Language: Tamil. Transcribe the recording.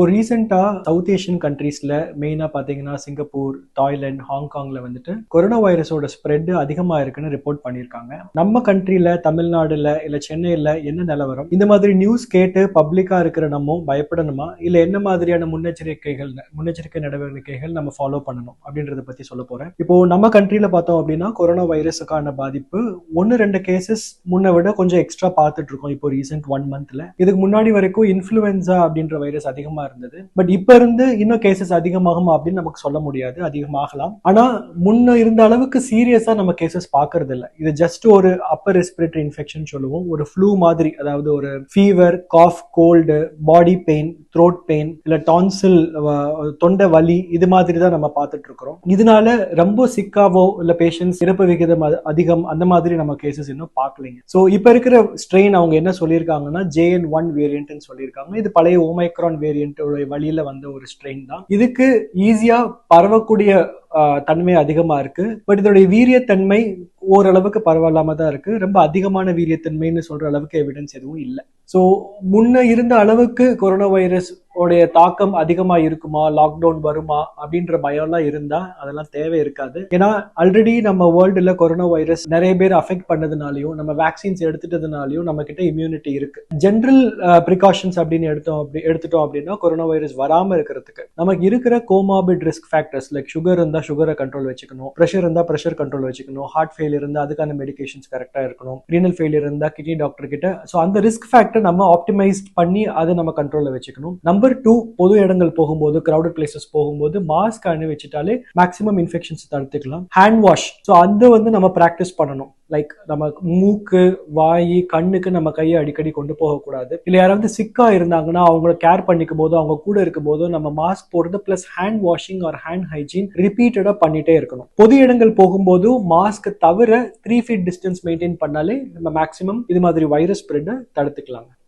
இப்போ ரீசெண்டா சவுத் ஏஷியன் கண்ட்ரீஸ்ல மெயினா பாத்தீங்கன்னா சிங்கப்பூர் தாய்லாந்து ஹாங்காங்ல வந்துட்டு கொரோனா வைரஸோட ஸ்ப்ரெட் அதிகமா இருக்குன்னு ரிப்போர்ட் பண்ணியிருக்காங்க. நம்ம கண்ட்ரில தமிழ்நாடுல இல்ல சென்னையில என்ன நிலவரம்? இந்த மாதிரி நியூஸ் கேட்டு பப்ளிக்கா இருக்கிற நம்ம பயப்படணுமா? இல்ல என்ன மாதிரியான முன்னெச்சரிக்கைகள் முன்னெச்சரிக்கை நடவடிக்கைகள் நம்ம ஃபாலோ பண்ணணும் அப்படின்றத பத்தி சொல்ல போறேன். இப்போ நம்ம கண்ட்ரில பார்த்தோம் அப்படின்னா கொரோனா வைரஸுக்கான பாதிப்பு ஒன்னு ரெண்டு கேசஸ் முன்ன விட கொஞ்சம் எக்ஸ்ட்ரா பார்த்துட்டு இருக்கோம் இப்போ ரீசெண்ட் ஒன் மந்த்ல இதுக்கு முன்னாடி வரைக்கும் இன்ஃபுளுன்சா அப்படின்ற வைரஸ் அதிகமா இருந்தது. பட் இப்ப இருந்து இன்னும் கேசஸ் அதிகமாகும் அப்படின்னு நமக்கு சொல்ல முடியாது. அதிகமாகலாம். ஆனா முன்ன இருந்த அளவுக்கு சீரியஸா நம்ம கேசஸ் பாக்குறது இல்ல இது ஜஸ்ட் ஒரு அப்பர் ரெஸ்பிரேட்டரி இன்ஃபெக்ஷன் சொல்லுவோம். ஒரு ஃப்ளூ மாதிரி அதாவது ஒரு fever cough cold body pain throat pain இல்ல டான்சில் தொண்டை வலி இது மாதிரி தான் நம்ம பார்த்துட்டு இருக்கிறோம். இதனால ரொம்ப சிக்காவோ இல்ல பேஷண்ட்ஸ் இறப்பு விகிதம் அதிகம் அந்த மாதிரி நம்ம கேசஸ் இன்னும் பார்க்கலைங்க. ஸோ இப்ப இருக்கிற ஸ்ட்ரெயின் அவங்க என்ன சொல்லியிருக்காங்கன்னா ஜேஎன் ஒன் வேரியன்ட்னு சொல்லியிருக்காங்க. இது பழைய ஓமைக்ரான் வேரியன்ட் வழியில வந்த ஒரு ஸ்ட்ரெயின் தான். இதுக்கு ஈஸியா பரவக்கூடிய தன்மை அதிகமா இருக்கு. பட் இதோடைய வீரியத்தன்மை ஓரளவுக்கு பரவாயில்லாம தான் இருக்கு. ரொம்ப அதிகமான வீரியத்தன்மைன்னு சொல்ற அளவுக்கு எவிடன்ஸ் எதுவும் இல்லை. ஸோ முன்ன இருந்த அளவுக்கு கொரோனா வைரஸ் உடைய தாக்கம் அதிகமா இருக்குமா? லாக்டவுன் வருமா? அப்படின்ற பயம்லாம் இருந்தா அதெல்லாம் தேவை இருக்காது. ஏன்னா ஆல்ரெடி நம்ம வேர்ல்டுல கொரோனா வைரஸ் நிறைய பேர் அஃபெக்ட் பண்ணதுனாலையும் நம்ம வேக்சின்ஸ் எடுத்துட்டதுனாலையும் நம்ம கிட்ட இம்யூனிட்டி இருக்கு ஜென்ரல் ப்ரிகாஷன்ஸ் uh, அப்படின்னு எடுத்தோம் அப்படி எடுத்துட்டோம் அப்படின்னா கொரோனா வைரஸ் வராம இருக்கிறதுக்கு நமக்கு இருக்கிற comorbid risk factors like sugar இருந்தா சுகரை கண்ட்ரோல் வச்சுக்கணும். ப்ரெஷர் இருந்தா ப்ரெஷர் கண்ட்ரோல் வச்சுக்கணும். ஹார்ட் ஃபெயிலியர் இருந்தா அதுக்கான மெடிகேஷன்ஸ் கரெக்டா இருக்கணும். ரீனல் ஃபெயிலியர் இருந்தா கிட்னி டாக்டர் கிட்ட ஸோ அந்த ரிஸ்க் ஃபேக்டர் நம்ம ஆப்டிமைஸ் பண்ணி அதை நம்ம கண்ட்ரோல்ல வச்சுக்கணும். நம்பர் டூ பொது இடங்கள் போகும்போது கிரௌடட் பிளேசஸ் போகும்போது மாஸ்க் அணி வச்சுட்டாலே மேக்ஸிமம் இன்ஃபெக்ஷன்ஸ் தடுத்துக்கலாம். ஹேண்ட் வாஷ் ஸோ அதை வந்து நம்ம ப்ராக்டிஸ் பண்ணணும். லைக் நம்ம மூக்கு வாய் கண்ணுக்கு நம்ம கையை அடிக்கடி கொண்டு போகக்கூடாது. இல்லை யாராவது சிக்கா இருந்தாங்கன்னா அவங்கள கேர் பண்ணிக்கும் போது அவங்க கூட இருக்கும் போது நம்ம மாஸ்க் போடுறது plus hand washing or hand hygiene ரிப்பீட்டடா பண்ணிட்டே இருக்கணும். பொது இடங்கள் போகும்போது மாஸ்க் தவிர த்ரீ ஃபீட் டிஸ்டன்ஸ் மெயின்டைன் பண்ணாலே நம்ம மேக்ஸிமம் இது மாதிரி வைரஸ் ஸ்ப்ரெட்டை தடுத்துக்கலாம்